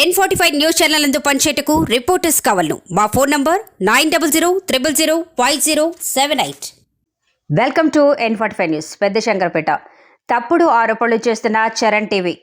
N forty five news channel అందు పనిచేయటకు reporters కావాలను. మా phone number nine double zero triple zero five zero seven eight welcome to N forty five news Pedda Shankarapeta. తప్పుడు ఆరోపణలు చేస్తున్న Charan TV.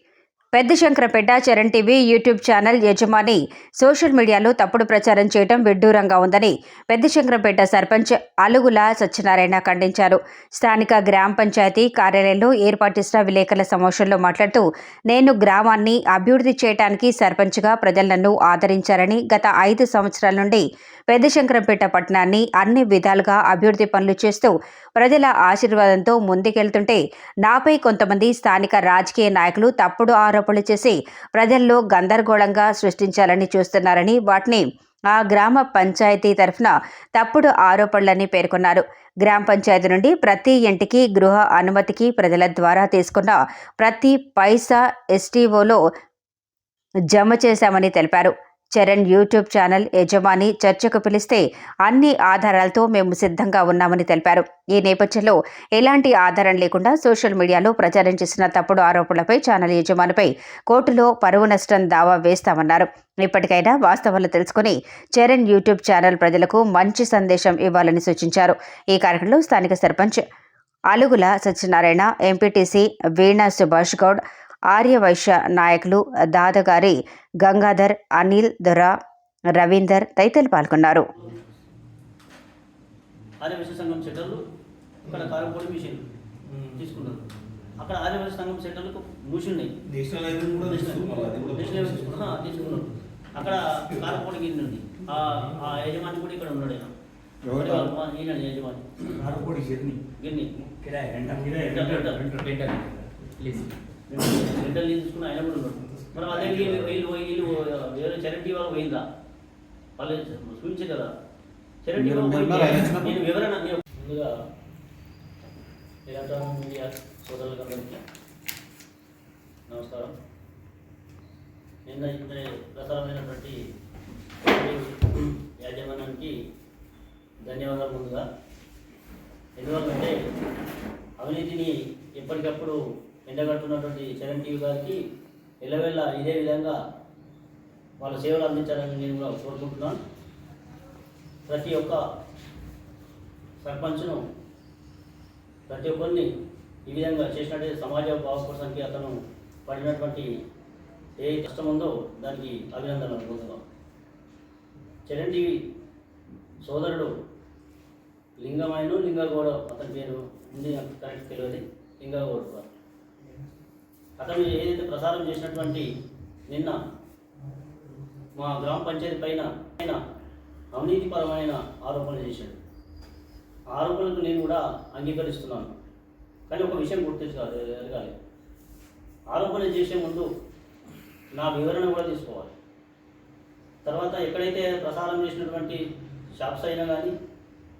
Pedda Shankarapeta Charan TV YouTube channel యజమాని social మీడియాలో తప్పుడు ప్రచారం చేయడం విడ్డూరంగా ఉందని పెద్ద శంకరపేట సర్పంచ్ అలుగుల సత్యనారాయణ ఖండించారు. స్థానిక గ్రామ పంచాయతీ కార్యాలయంలో ఏర్పాటు చేసిన విలేకరుల సమావేశంలో మాట్లాడుతూ నేను గ్రామాన్ని అభివృద్ధి చేయడానికి సర్పంచ్గా ప్రజలు నన్ను ఆదరించారని గత ఐదు సంవత్సరాల నుండి పెద్ద శంకరంపేట పట్టణాన్ని అన్ని విధాలుగా అభివృద్ధి పనులు చేస్తూ ప్రజల ఆశీర్వాదంతో ముందుకెళ్తుంటే నాపై కొంతమంది స్థానిక రాజకీయ నాయకులు తప్పుడు ఆరోపణలు చేసి ప్రజల్లో గందరగోళంగా సృష్టించాలని చూస్తున్నారని వాటిని ఆ గ్రామ పంచాయతీ తరఫున తప్పుడు ఆరోపణలని పేర్కొన్నారు. గ్రామ పంచాయతీ నుండి ప్రతి ఇంటికి గృహ అనుమతికి ప్రజల ద్వారా తీసుకున్న ప్రతి పైసా ఎస్టీఓలో జమ చేశామని తెలిపారు. చరణ్ యూట్యూబ్ ఛానల్ యజమాని చర్చకు పిలిస్తే అన్ని ఆధారాలతో మేము సిద్ధంగా ఉన్నామని తెలిపారు. ఈ నేపథ్యంలో ఎలాంటి ఆధారం లేకుండా సోషల్ మీడియాలో ప్రచారం చేసిన తప్పుడు ఆరోపణలపై ఛానల్ యజమానిపై కోర్టులో పరువు నష్టం దావా వేస్తామన్నారు. ఇప్పటికైనా వాస్తవాలు తెలుసుకుని చరణ్ యూట్యూబ్ ఛానల్ ప్రజలకు మంచి సందేశం ఇవ్వాలని సూచించారు. ఈ కార్యక్రమంలో స్థానిక సర్పంచ్ అలుగుల సత్యనారాయణ ఎంపీటీసీ వీణా సుభాష్ గౌడ్ ఆర్యవైశ్య నాయకులు దాదగారి గంగాధర్ అనిల్ దొర రవీందర్ తదితరులు పాల్గొన్నారు. ఆర్యవైశ్య సంఘం సెంటర్లు ఇక్కడ కారపొడి మిషన్ తీసుకున్నారు. అక్కడ ఆర్యవైశ్య సంఘం సెంటర్లకు మూసిన్నాయి నేషనల్ తీసుకున్నారు. అక్కడ కారపొడి గిన్నె ఉంది. ఆ ఆ యజమాని కూడా ఇక్కడ ఉన్నాడు ఈయన యజమాని. కారపొడి జర్నీ గిన్నె. కిరాయి రెంట. కిరాయి రెంట, రెంట. ప్లీజ్. రెంటల్ తీసుకున్న ఆయన కూడా ఉన్నాడు. మరి అదే వీళ్ళు వీళ్ళు వీళ్ళు వేరే చరిటీ వాళ్ళు పోయిందా? వాళ్ళు చూపించే కదా. చరిటీ? నేను వివరణ ముందుగా ఎలక్ట్రానిక్ మీడియా సోదరులందరికీ నమస్కారం. నిన్న ఇంత ప్రసారమైనటువంటి యాజమాన్యానికి ధన్యవాదాలు ముందుగా. ఎందువల్లంటే అవినీతిని ఎప్పటికప్పుడు ఎండగడుతున్నటువంటి చరణ్ టీవీ గారికి ఎల్లవెల్ల ఇదే విధంగా వాళ్ళ సేవలు అందించాలని నేను కూడా కోరుకుంటున్నాను. ప్రతి ఒక్క సర్పంచ్ను ప్రతి ఒక్కరిని ఈ విధంగా చేసినట్టయితే సమాజ బాగుపడడానికి అతను పడినటువంటి ఏ కష్టం ఉందో దానికి అభినందనలు ముందుగా చరణ్ టీవీ సోదరుడు లింగమైన లింగగౌడ అతని పేరు ఉంది నాకు కరెక్ట్ తెలియదు. లింగగౌడ గారు. అతను ఏదైతే ప్రసారం చేసినటువంటి నిన్న మా గ్రామ పంచాయతీ పైన ఆయన అవినీతిపరమైన ఆరోపణలు చేశాడు. ఆరోపణలకు నేను కూడా అంగీకరిస్తున్నాను. కానీ ఒక విషయం గుర్తించాలి ఎరగాలి ఆరోపణలు చేసే ముందు నా వివరణ కూడా తీసుకోవాలి. తర్వాత ఎక్కడైతే ప్రసారం చేసినటువంటి షాప్స్ అయినా కానీ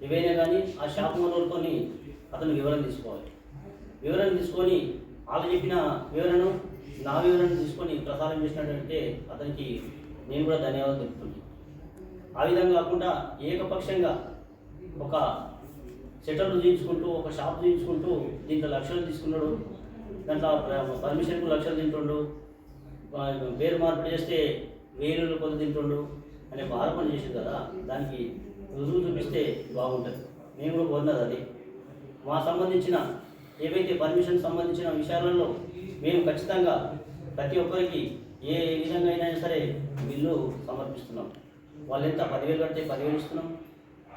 ఏవైనా కానీ ఆ షాప్ ఓనర్తోని అతను వివరణ తీసుకోవాలి. వివరణ తీసుకొని వాళ్ళు చెప్పిన వివరణను నా వివరణ తీసుకొని ప్రసారం చేసినట్టే అతనికి నేను కూడా ధన్యవాదాలు తెలుపుతుంది ఆ విధంగా కాకుండా ఏకపక్షంగా ఒక సెటర్లు తీయించుకుంటూ ఒక షాప్ తీయించుకుంటూ దీంట్లో లక్షలు తీసుకున్నాడు. దాంట్లో పర్మిషన్కు లక్షలు తింటుండు. వేరు పేరు చేస్తే వేలు కొంత తింటుండు అనే ఒక చేసింది కదా దానికి రుజువు చూపిస్తే బాగుంటుంది. నేను కూడా పొందదు అది. మా సంబంధించిన ఏవైతే పర్మిషన్ సంబంధించిన విషయాలలో మేము ఖచ్చితంగా ప్రతి ఒక్కరికి ఏ విధంగా అయినా సరే బిల్లు సమర్పిస్తున్నాం. వాళ్ళు ఎంత పదివేలు కడితే పదివేలు ఇస్తున్నాం.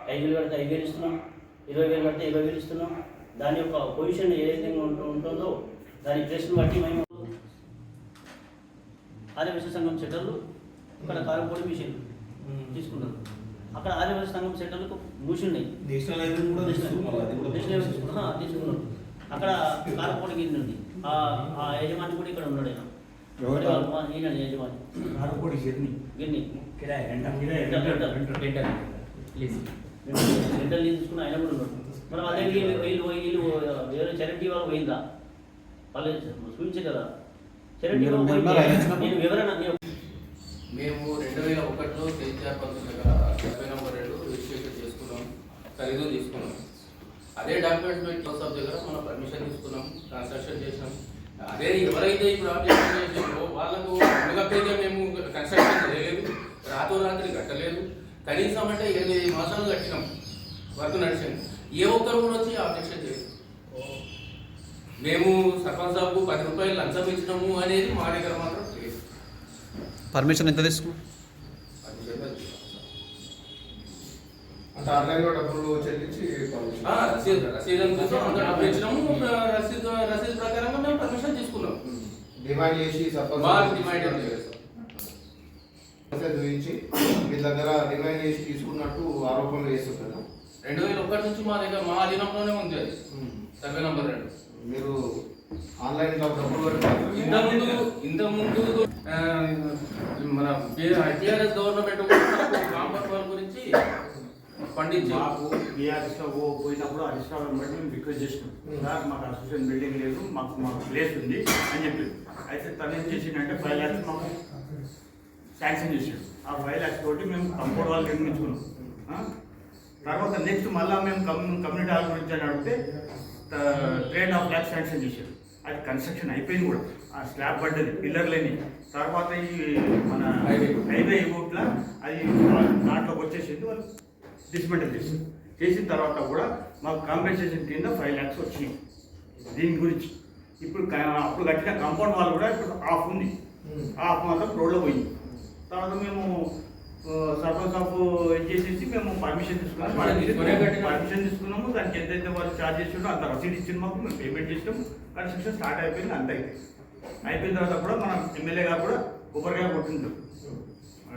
ఐదు వేలు కడితే ఐదు వేలు ఇస్తున్నాం. ఇరవై వేలు కడితే ఇరవై వేలు ఇస్తున్నాం. దాని యొక్క పొజిషన్ ఏదైతే ఉంటు- ఉంటుందో దాని ప్లేస్ని బట్టి మేము ఆర్యవైశ్య సంఘం సెంటర్లు ఇక్కడ కారపొడి మిషన్ తీసుకున్నారు అక్కడ ఆర్యవైశ్య సంఘం సెంటర్లకు హైవే కూడా తీసుకున్నారు అక్కడ కారపొడి గిన్నె ఉంది ఆ ఆ యజమాని కూడా ఇక్కడ ఉన్నాడు ఆయన ఈయన యజమాని. కారపొడి రెంట. ప్లీజ్ రెంటల్ తీసుకున్న ఆయన కూడా ఉన్నాడు. మరి అదే వీళ్ళు వీళ్ళు వేరే చరిటీ వాళ్ళు పోయిందా? వాళ్ళు చూపించే కదా. చరిటీ? నేను వివరణ నేను మేము రెండు వేల ఒకటిలో కేసీఆర్ పంతుల దగ్గర నెంబర్ రెండు రిజిస్ట్రేషన్ చేసుకున్నాం. ఖరీదు తీసుకున్నాం. అదే డాక్యుమెంట్స్ పెట్టి హౌస్ దగ్గర మనం పర్మిషన్ తీసుకున్నాం కన్స్ట్రక్షన్ చేసినాం. అదే ఎవరైతే ఇప్పుడు అప్లికేషన్ చేసిందో వాళ్ళకు ముందుగా మేము కన్స్ట్రక్షన్ చేయలేదు రాత్రి రాత్రి కట్టలేదు. కనీసం అంటే ఎనిమిది మాసాలు కట్టినాం వర్క్ నడిచింది. ఏ ఒక్కరు కూడా వచ్చి ఆబ్జెక్షన్ చేయలేదు. మేము సర్పంచ్ సాబ్కు పది రూపాయలు లంచం ఇచ్చినాము అనేది మా దగ్గర మాత్రం పర్మిషన్ ఎంత తీసుకున్నాం అది చెప్పేది. అంటే డబ్బులు చెల్లించి రసీదు రసీదు ఇచ్చినాము. రసీదు రసీదు ప్రకారంగా మేము పర్మిషన్ తీసుకున్నాం. డిమాండ్ చేసి సర్పంచ్ మాకు డిమాండ్ ఏం లేదు. సార్. సమస్య చూపించి మీ దగ్గర డిమాండ్ చేసి తీసుకున్నట్టు ఆరోపణలు చేస్తుంటారు రెండు వేల ఒకటి నుంచి మా దగ్గర మా అధీనంలోనే ఉంది అది. సర్వే నంబర్ రెండు. మీరు ఆన్లైన్లో డబ్బులు ఇంతకుముందు ఇంతకుముందు మన టీఆర్ఎస్ గవర్నమెంట్ కూడా మనకు కాంపౌండ్ వాల్ గురించి పండించి మాకు బీఆర్ఎస్లో పోయినప్పుడు అధిష్టానం బట్టి మేము రిక్వెస్ట్ చేసినాం. సార్ మాకు అసోసియేషన్ బిల్డింగ్ లేదు మాకు మాకు ప్లేస్ ఉంది అని చెప్పి అయితే తను ఏం చేసిండంటే ఫైవ్ ల్యాక్స్ మాకు శాంక్షన్ చేసాడు ఆ ఫైవ్ ల్యాక్స్ తోటి మేము కంపౌండ్ వాళ్ళు నిర్మించుకున్నాం? తర్వాత నెక్స్ట్ మళ్ళీ మేము కమ్ కమ్యూనిటీ హాల్ గురించి అని అడిగితే three and half lakhs sanction చేశారు. అది కన్స్ట్రక్షన్ అయిపోయింది కూడా. ఆ స్లాబ్ పడ్డది పిల్లర్ లేని. తర్వాత ఈ మన హైవే. హైవే రూట్లో అది దాంట్లోకి వచ్చేసింది వాళ్ళు. డిస్మెంటల్ చేసింది చేసిన తర్వాత కూడా మాకు కాంపెన్సేషన్ కింద ఫైవ్ ల్యాక్స్ వచ్చినాయి. దీని గురించి. ఇప్పుడు అప్పుడు కట్టిన కాంపౌండ్ వాల్ కూడా ఇప్పుడు ఆఫ్ ఉంది. ఆఫ్ మాత్రం రోడ్లో పోయింది. తర్వాత మేము సర్పంచ్ ఆఫ్ ఏం చేసేసి మేము పర్మిషన్ తీసుకున్నాం. Permission తీసుకునే కట్టినాం. పర్మిషన్ తీసుకున్నాము. దానికి ఎంతైతే వాళ్ళు ఛార్జ్ చేసిండో అంత రసీదు ఇచ్చిన మాకు. మేము పేమెంట్ చేసినాము. కన్స్ట్రక్షన్ స్టార్ట్ అయిపోయింది అంత అయిపోయిన తర్వాత కూడా మన ఎమ్మెల్యే గారు కూడా కొబ్బరికాయ కొట్టిండు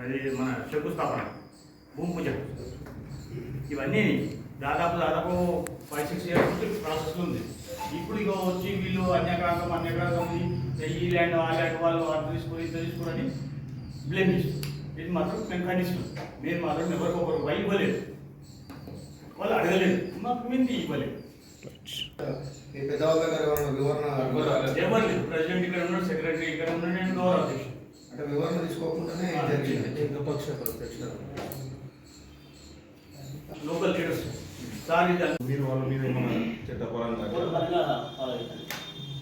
అది మన శంకుస్థాపన. భూమి పూజ. ఇవన్నీ దాదాపు దాదాపు ఫైవ్ సిక్స్ ఇయర్స్ నుంచి ప్రాసెస్ ఉంది. ఇప్పుడు ఇక వచ్చి వీళ్ళు అన్యకాంతం ఉంది. ఈ ల్యాండ్ ఆ ల్యాండ్ వాళ్ళు అది తీసుకుని ఇది తీసుకుని బ్లేమ్ చేస్తారు ఇది మాత్రం మేము ఖండిస్తున్నాం నేను మాత్రం ఎవరికొకరు వై ఇవ్వలేదు. వాళ్ళు అడగలేదు. మాకు మేము ఇవ్వలేదు. ఎవరు ప్రెసిడెంట్ ఇక్కడ ఉన్నాడు సెక్రటరీ ఇక్కడ ఉన్నాడు నేను గౌరవ అధ్యక్షుడు. అంటే వివరణ తీసుకోకుండానే జరిగింది. Local leaders. సార్ ఇది మీరు వాళ్ళ మీద ఏమన్నా చట్టపరంగా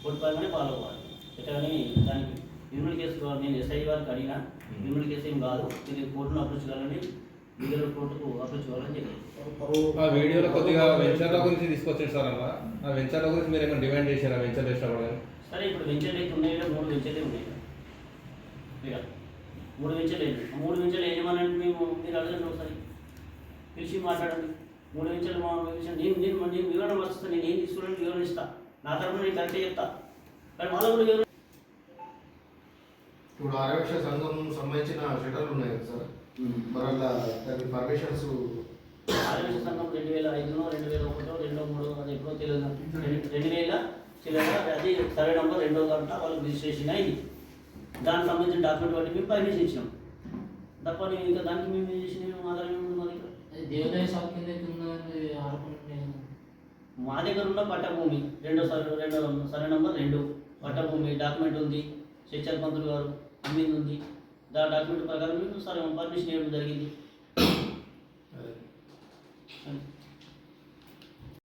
కోర్టు పరంగానే ఫాలో అవ్వాలి. ఎట్లని దానికి క్రిమినల్ కేసు. నేను ఎస్ఐ వారికి అడిగినా క్రిమినల్ కేసు ఏం కాదు ఇది కోర్టును అప్రోచ్ కావాలని లీగల్ కోర్టుకు అప్రోచ్ కావాలని చెప్పారు. ఆ వీడియోలో కొద్దిగా వెంచర్ల గురించి తీసుకొచ్చారు సార్ అన్న ఆ వెంచర్ల గురించి మీరు ఏమైనా డిమాండ్ చేశారా? వెంచర్ వేసినప్పుడు సరే ఇప్పుడు వెంచర్లు అయితే ఉన్నాయి మూడు వెంచర్లే ఉన్నాయి. మూడు వెంచర్లు మూడు వెంచర్లు ఏమనంటే మేము మీరు అడగండి ఒకసారి. పిలిచి మాట్లాడండి. మూడు వెంచర్లు మా విషయం నేను నేను నేను వివరణ వస్తాను నేను ఏం తీసుకోవడానికి వివరణ ఇస్తా. నా తరఫున నేను కరెక్టే చెప్తా. కానీ వాళ్ళ కూడా వివరణ ఇప్పుడు ఆరక్ష సంఘం సంబంధించిన షటర్లు ఉన్నాయి కదా సార్. మరి అలా దానికి పర్మిషన్స్ ఆదివాసీ సంఘం రెండు వేల ఐదులో రెండు వేల ఒకటో రెండో మూడో అది ఎప్పుడో తెలియదు. రెండు- రెండు వేల చిల్లర అది సర్వే నంబర్ రెండో గంట వాళ్ళకి రిజిస్ట్రేషన్ అయింది. దానికి సంబంధించిన డాక్యుమెంట్ బట్టి మేము పర్మిషన్ ఇచ్చినాం. తప్ప నేను ఇంకా దానికి మేము ఏం చేసిన? ఆధారం దేవాదాయ శాఖ కింద నేను మా దగ్గర ఉన్న పట్టభూమి రెండో సర్వే రెండో సర్వే నంబర్ రెండు. పట్టభూమి డాక్యుమెంట్ ఉంది శిక్షల్ పంతులు గారు అమ్మింది ఉంది. దా డాక్యుమెంట్ ప్రకారం సరే పర్మిషన్ ఇవ్వడం జరిగింది. అది.